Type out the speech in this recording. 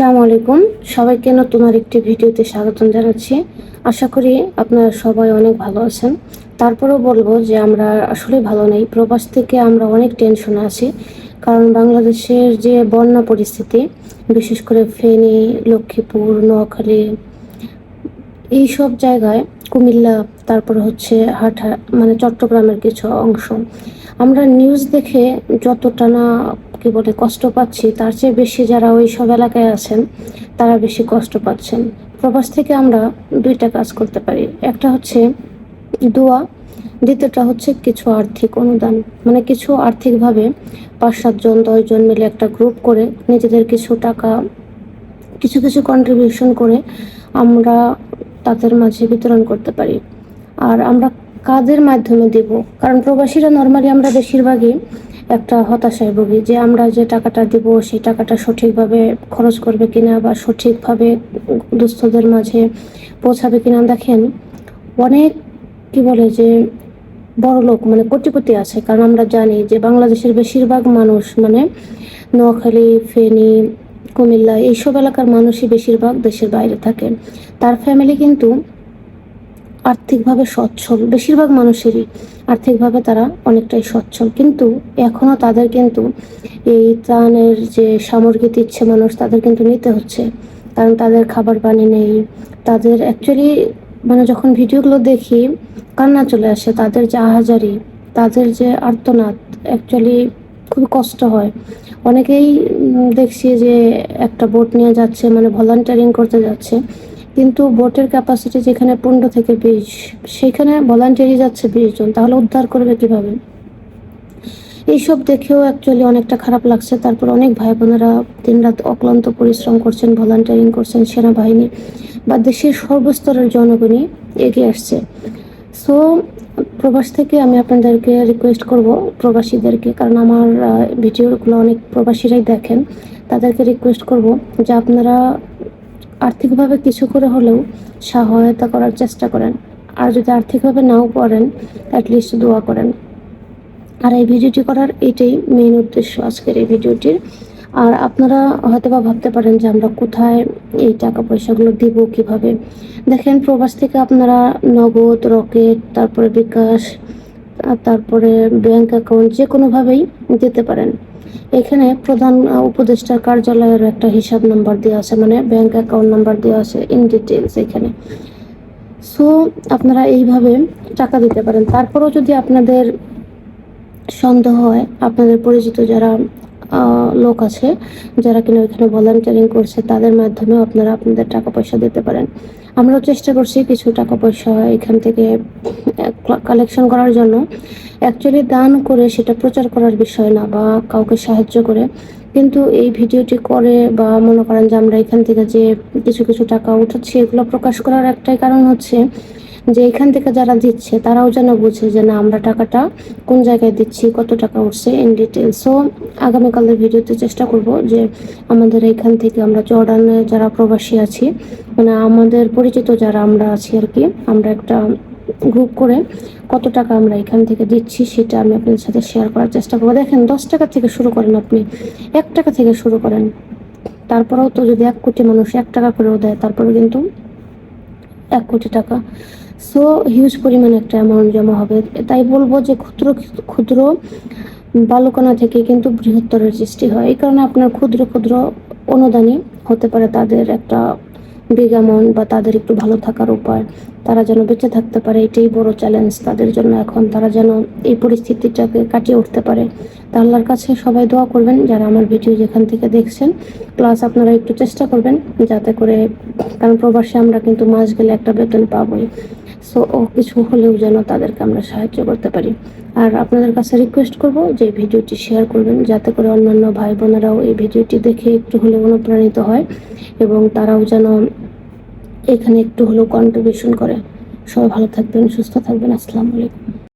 আসসালামু আলাইকুম। সবাইকে নতুন আরেকটি ভিডিওতে স্বাগতম জানাচ্ছি। আশা করি আপনারা সবাই অনেক ভালো আছেন। তারপরেও বলব যে আমরা আসলে ভালো নেই। প্রবাস থেকে আমরা অনেক টেনশনে আছি। কারণ বাংলাদেশের যে বন্যা পরিস্থিতি, বিশেষ করে ফেনী, লক্ষ্মীপুর, নোয়াখালী, এই সব জায়গায় কুমিল্লা, তারপর হচ্ছে হাটা মানে চট্টগ্রামের কিছু অংশ আমরা নিউজ দেখে যতটা না, কি বলে, কষ্ট পাচ্ছি, তার চেয়ে বেশি যারা ওই সব এলাকায় আছেন, তারা বেশি কষ্ট পাচ্ছেন। প্রবাস থেকে আমরা দুইটা কাজ করতে পারি। একটা হচ্ছে দোয়া, দ্বিতীয়টা হচ্ছে কিছু আর্থিক অনুদান। মানে কিছু আর্থিকভাবে পাঁচ সাতজন দশজন মিলে একটা গ্রুপ করে নিজেদের কিছু টাকা, কিছু কিছু কন্ট্রিবিউশন করে আমরা তাদের মাঝে বিতরণ করতে পারি। আর আমরা কাজের মাধ্যমে দেব। কারণ প্রবাসীরা নর্মালি আমরা বেশিরভাগই একটা হতাশায় ভুগি যে আমরা যে টাকাটা দেব, সেই টাকাটা সঠিকভাবে খরচ করবে কিনা বা সঠিকভাবে দুস্থদের মাঝে পৌঁছাবে কিনা। দেখেন, অনেক কি বলে যে বড় লোক মানে কোটিপতি আছে। কারণ আমরা জানি যে বাংলাদেশের বেশিরভাগ মানুষ মানে নোয়াখালী, ফেনী, কুমিল্লা এইসব এলাকার মানুষই বেশিরভাগ দেশের বাইরে থাকে। তার ফ্যামিলি কিন্তু আর্থিকভাবে সচ্ছল। বেশিরভাগ মানুষেরই আর্থিকভাবে তারা অনেকটাই সচ্ছল। কিন্তু এখনও তাদের কিন্তু এই ত্রাণের যে সামগ্রী দিচ্ছে মানুষ তাদের কিন্তু নিতে হচ্ছে। কারণ তাদের খাবার পানি নেই। তাদের অ্যাকচুয়ালি মানে যখন ভিডিওগুলো দেখি, কান্না চলে আসে। তাদের যে আহাজারি, তাদের যে আর্তনাদ অ্যাকচুয়ালি খুবই কষ্ট হয়। অনেকেই দেখছি যে একটা বোট নিয়ে যাচ্ছে মানে ভলান্টিয়ারিং করতে যাচ্ছে। কিন্তু বোটের ক্যাপাসিটি যেখানে পনেরো থেকে বিশ, সেখানে ভলান্টিয়ারি যাচ্ছে বিশ জন, তাহলে উদ্ধার করবে কীভাবে? এইসব দেখেও অ্যাকচুয়ালি অনেকটা খারাপ লাগছে। তারপর অনেক ভাই বোনেরা দিনরাত অক্লান্ত পরিশ্রম করছেন ভলান্টিয়ারিং করছেন সেনাবাহিনী বা দেশের সর্বস্তরের জনগণই এগিয়ে আসছে। সো প্রবাস থেকে আমি আপনাদেরকে রিকোয়েস্ট করব প্রবাসীদেরকে, কারণ আমার ভিডিওগুলো অনেক প্রবাসীরাই দেখেন। তাদেরকে রিকোয়েস্ট করব যে আপনারা আর্থিকভাবে কিছু করে হলেও সহায়তা করার চেষ্টা করেন। আর যদি আর্থিকভাবে নাও পারেন অ্যাটলিস্ট দোয়া করেন। আর এই ভিডিওটি করার এটাই মেইন উদ্দেশ্য আজকের এই ভিডিওটির। আর আপনারা হয়তো বা ভাবতে পারেন যে আমরা কোথায় এই টাকা পয়সাগুলো দিব কীভাবে? দেখেন, প্রবাস থেকে আপনারা নগদ, রকেট, তারপরে বিকাশ তারপরে ব্যাংক অ্যাকাউন্ট যে কোনোভাবেই দিতে পারেন। এখানে প্রধান উপদেষ্টার কার্যালয়ের একটা হিসাব নাম্বার দেওয়া আছে মানে ব্যাংক অ্যাকাউন্ট নাম্বার দেওয়া আছে ইন ডিটেলস এখানে। সো, আপনারা এইভাবে টাকা দিতে পারেন। তারপরেও যদি আপনাদের সন্দেহ হয়, আপনাদের পরিচিত যারা লোক আছে, যারা কিনা ওইখানে ভলান্টিয়ারিং করছে, তাদের মাধ্যমে আপনারা আপনাদের টাকা পয়সা দিতে পারেন। আমরাও চেষ্টা করছি কিছু টাকা পয়সা এখান থেকে কালেকশন করার জন্য। অ্যাকচুয়ালি দান করে সেটা প্রচার করার বিষয় না বা কাউকে সাহায্য করে। কিন্তু এই ভিডিওটি করে বা মনে করেন যে আমরা এখান থেকে যে কিছু কিছু টাকা উঠাচ্ছি, এগুলো প্রকাশ করার একটাই কারণ হচ্ছে যে এখান থেকে যারা দিচ্ছে, তারাও যেন বুঝে যে না, আমরা টাকাটা কোন জায়গায় দিচ্ছি, কত টাকা উঠছে ইন ডিটেল সো আগামীকালের ভিডিওতে চেষ্টা করব যে আমাদের এখান থেকে আমরা জর্ডানে যারা প্রবাসী আছি মানে আমাদের পরিচিত যারা আমরা আছি আর কি, আমরা একটা গ্রুপ করে কত টাকা আমরা এখান থেকে দিচ্ছি সেটা আমি আপনাদের সাথে শেয়ার করার চেষ্টা করব। দেখেন, দশ টাকা থেকে শুরু করেন আপনি। এক টাকা থেকে শুরু করেন। তারপরেও তো যদি এক কোটি মানুষ এক টাকা করেও দেয় তারপরে কিন্তু এক কোটি টাকা। সো হিউজ পরিমাণে একটা অ্যামাউন্ট জমা হবে। তাই বলব যে ক্ষুদ্র ক্ষুদ্র বালুকণা থেকে কিন্তু বৃহত্তরের সৃষ্টি হয়। এই কারণে আপনার ক্ষুদ্র ক্ষুদ্র অনুদানই হতে পারে তাদের একটা অ্যামাউন্ট বা তাদের একটু ভালো থাকার উপায়, তারা যেন বেঁচে থাকতে পারে, এটাই বড় চ্যালেঞ্জ তাদের জন্য এখন। তারা যেন এই পরিস্থিতিটাকে কাটিয়ে উঠতে পারে। তা আল্লাহর কাছে সবাই দোয়া করবেন যারা আমার ভিডিও যেখান থেকে দেখছেন। প্লাস আপনারা একটু চেষ্টা করবেন যাতে করে, কারণ প্রবাসে আমরা কিন্তু মাস গেলে একটা বেতন পাবোই। সো ও কিছু হলেও যেন তাদেরকে আমরা সাহায্য করতে পারি। আর আপনাদের কাছে রিকোয়েস্ট করব যে ভিডিওটি শেয়ার করবেন, যাতে করে অন্যান্য ভাই বোনেরাও এই ভিডিওটি দেখে একটু হলেও অনুপ্রাণিত হয় এবং তারাও যেন এখানে একটু হলেও কন্ট্রিবিউশন করে। সবাই ভালো থাকবেন সুস্থ থাকবেন। আসসালামু আলাইকুম।